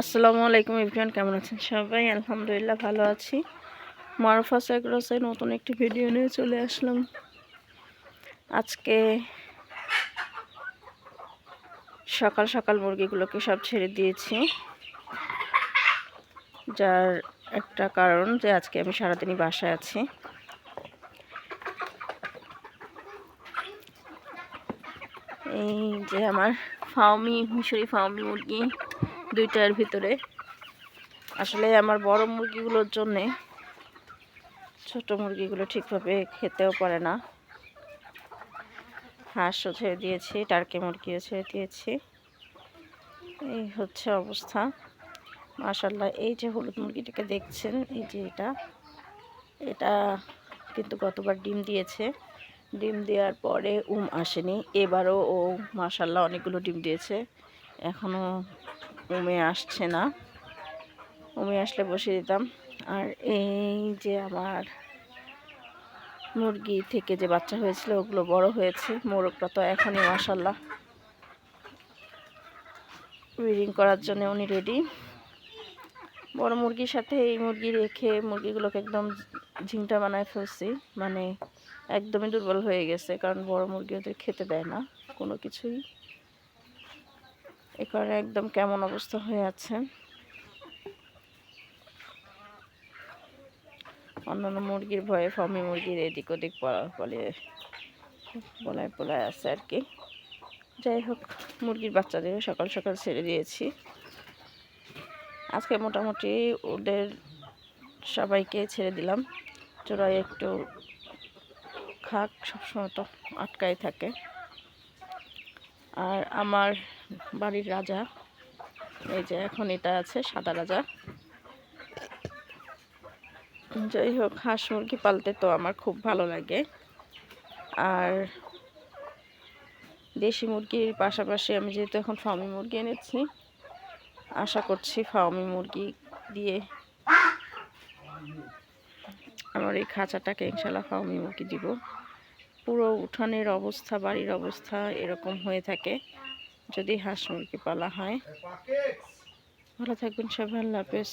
আসসালামু আলাইকুম ইভরিয়ান কেমন আছেন সবাই? আলহামদুলিল্লাহ ভালো আছি। মারুফা সাইক্রসে নতুন একটি ভিডিও নিয়ে চলে আসলাম। আজকে সকাল সকাল মুরগিগুলোকে সব ছেড়ে দিয়েছি। যার একটা কারণ যে আজকে আমি সারাদিনই বাসায় আছি। এই যে আমার ফাউমি মিশরি ফাউমি মুরগি। দুইটার ভিতরে। আসলে আমার বড় মুরগিগুলোর জন্যে ছোট মুরগিগুলো ঠিকভাবে খেতেও পারে না। হাঁসও ছেড়ে দিয়েছি, টার্কি মুরগিও ছেড়ে দিয়েছি। এই হচ্ছে অবস্থা। মাশাল্লাহ এই যে হলুদ মুরগিটাকে দেখছেন, এই যে এটা এটা কিন্তু গতবার ডিম দিয়েছে। ডিম দেওয়ার পরে উম আসেনি, এবারও ও মাশাল্লাহ অনেকগুলো ডিম দিয়েছে। এখনও উমে আসছে না। উমে আসলে বসে দিতাম। আর এই যে আমার মুরগি থেকে যে বাচ্চা হয়েছিল, ওগুলো বড় হয়েছে। মোরগটা তো এখনই মাসাল্লাহ ব্রিডিং করার জন্য উনি রেডি বড় মুরগির সাথে এই মুরগি রেখে মুরগিগুলোকে একদম ঝিংটা বানায় ফেলছি। মানে একদমই দুর্বল হয়ে গেছে, কারণ বড় মুরগি ওদের খেতে দেয় না, কোনো কিছুই। এ একদম কেমন অবস্থা হয়ে আছে। অন্যান্য মুরগির ভয়ে ফমি মুরগির এদিক ওদিক বলে বলায় পোলায় আছে আর কি। যাই হোক, মুরগির বাচ্চাদের সকাল সকাল ছেড়ে দিয়েছি। আজকে মোটামুটি ওদের সবাইকে ছেড়ে দিলাম। চোরাই একটু খাক, সবসময় তো আটকাই থাকে। আর আমার বাড়ির রাজা, এই যে এখন এটা আছে সাদা রাজা। যাই হোক, হাঁস মুরগি পালতে তো আমার খুব ভালো লাগে। আর দেশি মুরগির পাশাপাশি আমি যেহেতু এখন ফার্মি মুরগি এনেছি, আশা করছি ফার্মি মুরগি দিয়ে আমার এই খাঁচাটাকে ইনশাল্লাহ ফার্মি মুরগি দিব। পুরো উঠানের অবস্থা, বাড়ির অবস্থা এরকম হয়ে থাকে। যদি হাঁস মুরগি পালা হয়। ভালো থাকবেন সবাই, আল্লাহ হাফেজ।